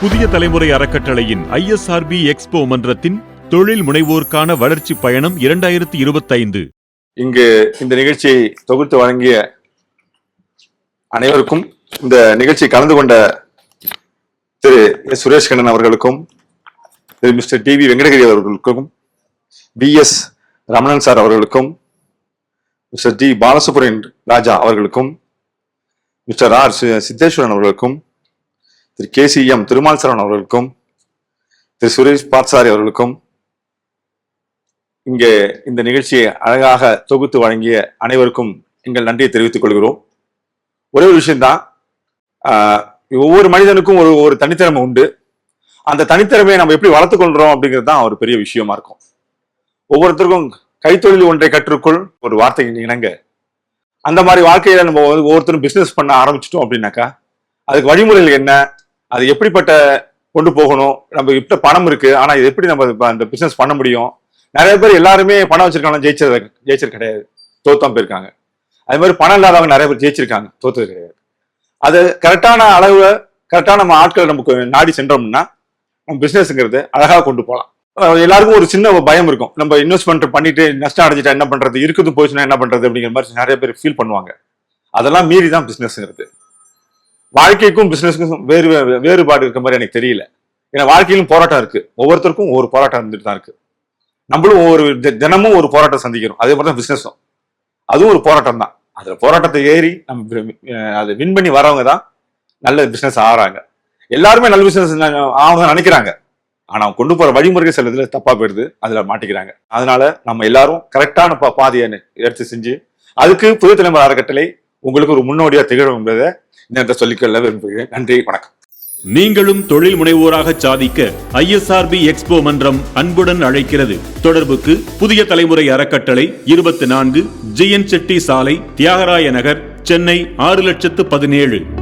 புதிய தலைமுறை அறக்கட்டளையின் ஐஎஸ்ஆர்பி எக்ஸ்போ மன்றத்தின் தொழில் முனைவோருக்கான வளர்ச்சி பயணம் இரண்டாயிரத்தி இருபத்தைந்து. இங்கு இந்த நிகழ்ச்சியை தொகுத்து வழங்கிய அனைவருக்கும் இந்த நிகழ்ச்சி கலந்து கொண்ட திரு எஸ். சுரேஷ் கண்ணன் அவர்களுக்கும் திரு மிஸ்டர் டி. வி. வெங்கடகிரி அவர்களுக்கும் பி எஸ். ரமணன் சார் அவர்களுக்கும் மிஸ்டர் டி. பாலசுப்ரன் ராஜா அவர்களுக்கும் மிஸ்டர் ஆர். சி- சித்தேஸ்வரன் அவர்களுக்கும் திரு K C M Thirumal Saravan அவர்களுக்கும் திரு சுரேஷ் பாட்சாரி அவர்களுக்கும் இங்கே இந்த நிகழ்ச்சியை அழகாக தொகுத்து வழங்கிய அனைவருக்கும் எங்கள் நன்றியை தெரிவித்துக் கொள்கிறோம். ஒரே ஒரு விஷயம்தான் ஒவ்வொரு மனிதனுக்கும் ஒரு ஒரு தனித்திறமை உண்டு. அந்த தனித்திறமையை நம்ம எப்படி வளர்த்துக்கொள்றோம் அப்படிங்கிறது தான் ஒரு பெரிய விஷயமா இருக்கும். ஒவ்வொருத்தருக்கும் கைத்தொழில் ஒன்றை கற்றுக்கொள் ஒரு வார்த்தைக்கு இணங்க. அந்த மாதிரி வாழ்க்கையில நம்ம ஒவ்வொருத்தரும் பிசினஸ் பண்ண ஆரம்பிச்சிட்டோம் அப்படின்னாக்கா அதுக்கு வழிமுறைகள் என்ன அது எப்படிப்பட்ட கொண்டு போகணும்? நம்ம கிட்ட பணம் இருக்கு. ஆனா இது எப்படி நம்ம அந்த பிசினஸ் பண்ண முடியும்? நிறைய பேர் எல்லாருமே பணம் வச்சிருக்காங்க ஜெயிச்சது ஜெயிச்சது கிடையாது. தோத்தம் போயிருக்காங்க. அதே மாதிரி பணம் இல்லாதவங்க நிறைய பேர் ஜெயிச்சிருக்காங்க. தோத்தது கிடையாது. அது கரெக்டான அளவு கரெக்டான நம்ம ஆட்களை நமக்கு நாடி சென்றோம்னா நம்ம பிசினஸ்ங்கிறது அழகாக கொண்டு போகலாம் எல்லாருக்கும் ஒரு சின்ன ஒரு பயம் இருக்கும். நம்ம இன்வெஸ்ட்மெண்ட் பண்ணிட்டு நஷ்டம் அடைஞ்சிட்டா என்ன பண்றது? இருக்குது போச்சுன்னா என்ன பண்றது? அப்படிங்கிற மாதிரி நிறைய பேர் ஃபீல் பண்ணுவாங்க. அதெல்லாம் மீறி தான் பிசினஸ்ங்கிறது வாழ்க்கைக்கும் பிசினஸ்க்கும் வேறு வேறுபாடு இருக்க மாதிரி எனக்கு தெரியல. ஏன்னா வாழ்க்கையிலும் போராட்டம் இருக்கு. ஒவ்வொருத்தருக்கும் ஒவ்வொரு போராட்டம் இருந்துட்டு தான் இருக்கு. நம்மளும் ஒவ்வொரு தி- தினமும் ஒரு போராட்டம் சந்திக்கிறோம். அதே மாதிரி தான் பிசினஸும் அதுவும் ஒரு போராட்டம் தான். அதுல போராட்டத்தை ஏறி நம்ம அதை வின் பண்ணி வரவங்க தான் நல்ல பிசினஸ் ஆகிறாங்க. எல்லாருமே நல்ல பிசினஸ் ஆகணும்னு நினைக்கிறாங்க. ஆனா அவங்க கொண்டு போற வழிமுறைகள் சில இதுல தப்பா போயிடுது. அதுல மாட்டிக்கிறாங்க. அதனால நம்ம எல்லாரும் கரெக்டான பா பாதையை எடுத்து செஞ்சு அதுக்கு புது தலைமுறை அறக்கட்டளை உங்களுக்கு ஒரு முன்னோடியா திகழும் என்பதை இந்த சொல்லிக்கொள்ள விரும்புகிறேன். நன்றி வணக்கம். நீங்களும் தொழில் முனைவோராக சாதிக்க ஐஎஸ்ஆர்பி எக்ஸ்போ மன்றம் அன்புடன் அழைக்கிறது. தொடர்புக்கு புதிய தலைமுறை அறக்கட்டளை இருபத்தி நான்கு ஜி என் செட்டி சாலை தியாகராய நகர் சென்னை ஆறு லட்சத்து பதினேழு.